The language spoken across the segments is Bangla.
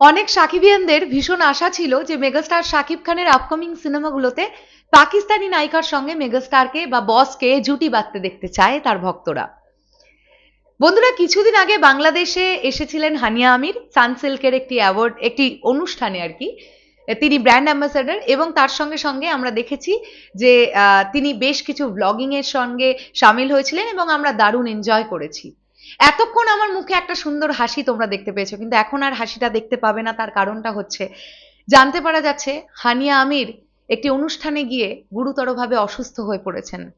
অনেক সাকিবিয়ানদের ভীষণ আশা ছিল যে মেগাস্টার শাকিব খানের আপকামিং সিনেমাগুলোতে পাকিস্তানি নায়িকার সঙ্গে মেগাস্টারকে বা বসকে জুটি বাঁধতে দেখতে চায় তার ভক্তরা। বন্ধুরা, কিছুদিন আগে বাংলাদেশে এসেছিলেন হানিয়া আমির সানসিল্কের একটি অ্যাওয়ার্ড একটি অনুষ্ঠানে আর কি। তিনি ব্র্যান্ড অ্যাম্বাসেডর এবং তার সঙ্গে সঙ্গে আমরা দেখেছি যে তিনি বেশ কিছু ব্লগিং এর সঙ্গে সামিল হয়েছিলেন এবং আমরা দারুণ এনজয় করেছি। এতক্ষণ আমার মুখে একটা সুন্দর হাসি তোমরা দেখতে পেয়েছ, কিন্তু এখন আর হাসিটা দেখতে পাবে না, তার কারণটা হচ্ছে, জানতে পারা যাচ্ছে হানিয়া আমির একটি অনুষ্ঠানে গিয়ে গুরুতরভাবে অসুস্থ হয়ে পড়েছেন।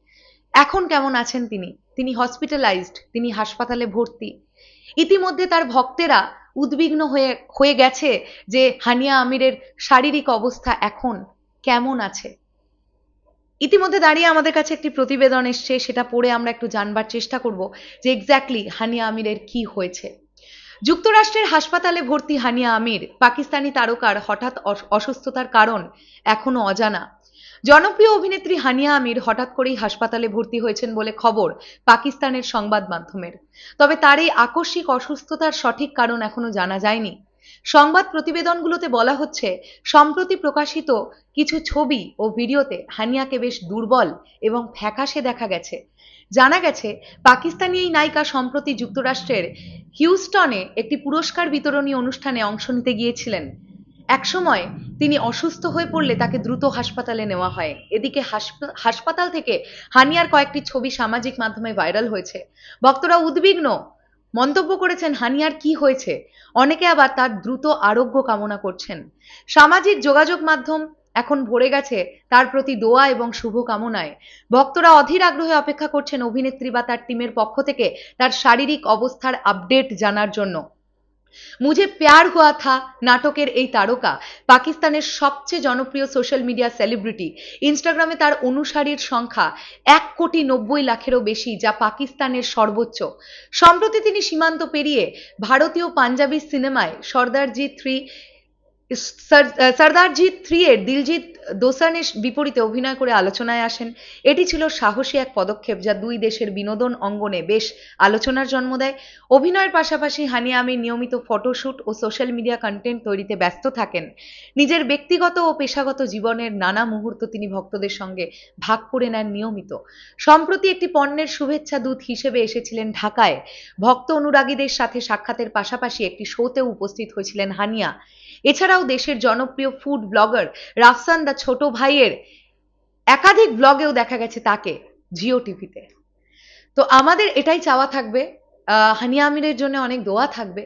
এখন কেমন আছেন তিনি? তিনি হসপিটালাইজড তিনি হাসপাতালে ভর্তি। ইতিমধ্যে তার ভক্তেরা উদ্বিগ্ন হয়ে হয়ে গেছে যে হানিয়া আমিরের শারীরিক অবস্থা এখন কেমন আছে। ইতিমধ্যে দাঁড়িয়ে আমাদের কাছে একটি প্রতিবেদন এসছে, সেটা পড়ে আমরা একটু জানবার চেষ্টা করব যে এক্স্যাক্টলি হানিয়া আমিরের কি হয়েছে। যুক্তরাষ্ট্রের হাসপাতালে ভর্তি হানিয়া আমির, পাকিস্তানি তারকার হঠাৎ অসুস্থতার কারণ এখনও অজানা। জনপ্রিয় অভিনেত্রী হানিয়া আমির হঠাৎ করেই হাসপাতালে ভর্তি হয়েছেন বলে খবর পাকিস্তানের সংবাদ মাধ্যমের। তবে তার এই আকস্মিক অসুস্থতার সঠিক কারণ এখনও জানা যায়নি। সংবাদ প্রতিবেদনগুলোতে বলা হচ্ছে, সম্প্রতি প্রকাশিত কিছু ছবি ও ভিডিওতে হানিয়াকে বেশ দুর্বল এবং ফ্যাকাশে দেখা গেছে। জানা গেছে, পাকিস্তানি এই নায়িকা সম্প্রতি যুক্তরাষ্ট্রের হিউস্টনে একটি পুরস্কার বিতরণী অনুষ্ঠানে অংশ নিতে গিয়েছিলেন। একসময় তিনি অসুস্থ হয়ে পড়লে তাকে দ্রুত হাসপাতালে নেওয়া হয়। এদিকে হাসপা- হাসপাতাল থেকে হানিয়ার কয়েকটি ছবি সামাজিক মাধ্যমে ভাইরাল হয়েছে। ভক্তরা উদ্বিগ্ন মন্তব্য করেছেন হানিয়ার কি হয়েছে? অনেকে আবার তার দ্রুত আরোগ্য কামনা করছেন। সামাজিক যোগাযোগ মাধ্যম এখন ভরে গেছে তার প্রতি দোয়া এবং শুভ কামনায় ভক্তরা অধীর আগ্রহে অপেক্ষা করছেন অভিনেত্রী বা তার টিমের পক্ষ থেকে তার শারীরিক অবস্থার আপডেট জানার জন্য। মুঝে প্যার হুয়া থা নাটকের এই তারকা পাকিস্তানের সবচেয়ে জনপ্রিয় সোশ্যাল মিডিয়া সেলিব্রিটি ইনস্টাগ্রামে তার অনুসারীর সংখ্যা এক কোটি নব্বই লাখেরও বেশি, যা পাকিস্তানের সর্বোচ্চ। সম্প্রতি তিনি সীমান্ত পেরিয়ে ভারতীয় পাঞ্জাবি সিনেমায় সর্দারজি থ্রি সর্দারজি থ্রি এর দিলজিৎ দোসানের বিপরীতে অভিনয় করে আলোচনায় আসেন। এটি ছিল সাহসী এক পদক্ষেপ যা দুই দেশের বিনোদন অঙ্গনে বেশ আলোচনার জন্ম দেয়। অভিনয়ের পাশাপাশি হানিয়া আমির নিয়মিত ফটোশুট ও সোশ্যাল মিডিয়া কন্টেন্ট তৈরিতে ব্যস্ত থাকেন। নিজের ব্যক্তিগত ও পেশাগত জীবনের নানা মুহূর্ত তিনি ভক্তদের সঙ্গে ভাগ করে নেন নিয়মিত। সম্প্রতি একটি পণ্যের শুভেচ্ছা দূত হিসেবে এসেছিলেন ঢাকায়। ভক্ত অনুরাগীদের সাথে সাক্ষাতের পাশাপাশি একটি শোতেও উপস্থিত হয়েছিলেন হানিয়া। এছাড়াও দেশের জনপ্রিয় ফুড ব্লগার রাফসান দা ছোট ভাইয়ের একাধিক ব্লগেও দেখা গেছে তাকে জিও টিভিতে তো। আমাদের এটাই চাওয়া থাকবে। হানিয়া আমিরের জন্য অনেক দোয়া থাকবে।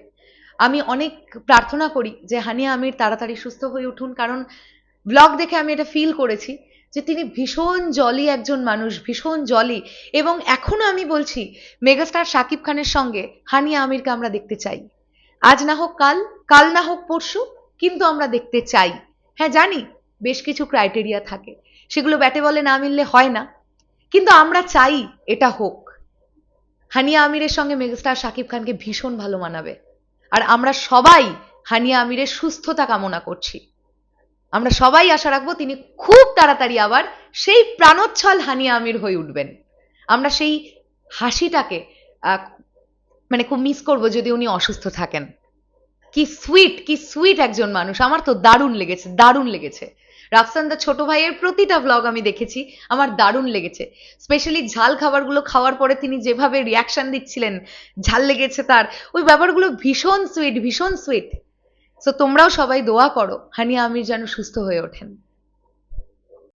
আমি অনেক প্রার্থনা করি যে হানিয়া আমির তাড়াতাড়ি সুস্থ হয়ে উঠুন, কারণ ব্লগ দেখে আমি এটা ফিল করেছি যে তিনি ভীষণ জলি একজন মানুষ, ভীষণ জলি এবং এখনও আমি বলছি মেগাস্টার শাকিব খানের সঙ্গে হানিয়া আমিরকে আমরা দেখতে চাই। আজ না হোক কাল কাল না হোক পরশু কিন্তু আমরা দেখতে চাই। হ্যাঁ জানি বেশ কিছু ক্রাইটেরিয়া থাকে। সেগুলো ব্যাটে বলে না মিললে হয় না। কিন্তু আমরা চাই এটা হোক। হানিয়া আমিরের সঙ্গে মেগাস্টার শাকিব খানকে ভীষণ ভালো মানাবে। আর আমরা সবাই হানিয়া আমিরের সুস্থতা কামনা করছি। আমরা সবাই আশা রাখব তিনি খুব তাড়াতাড়ি আবার সেই প্রাণোচ্ছল হানিয়া আমির হয়ে উঠবেন। আমরা সেই হাসিটাকে মানে খুব মিস করব যদি উনি অসুস্থ থাকেন। কি সুইট কি সুইট একজন মানুষ। আমার তো দারুণ লেগেছে দারুণ লেগেছে। রাফসান দা ছোট ভাইয়ের প্রতিটা ব্লগ আমি দেখেছি, আমার দারুণ লেগেছে। স্পেশালি ঝাল খাবারগুলো খাওয়ার পরে তিনি যেভাবে রিয়াকশন দিচ্ছিলেন, ঝাল লেগেছে তার। ওই ব্যাপারগুলো ভীষণ সুইট ভীষণ সুইট সো তোমরাও সবাই দোয়া করো, হানিয়া আমির যেন সুস্থ হয়ে ওঠেন।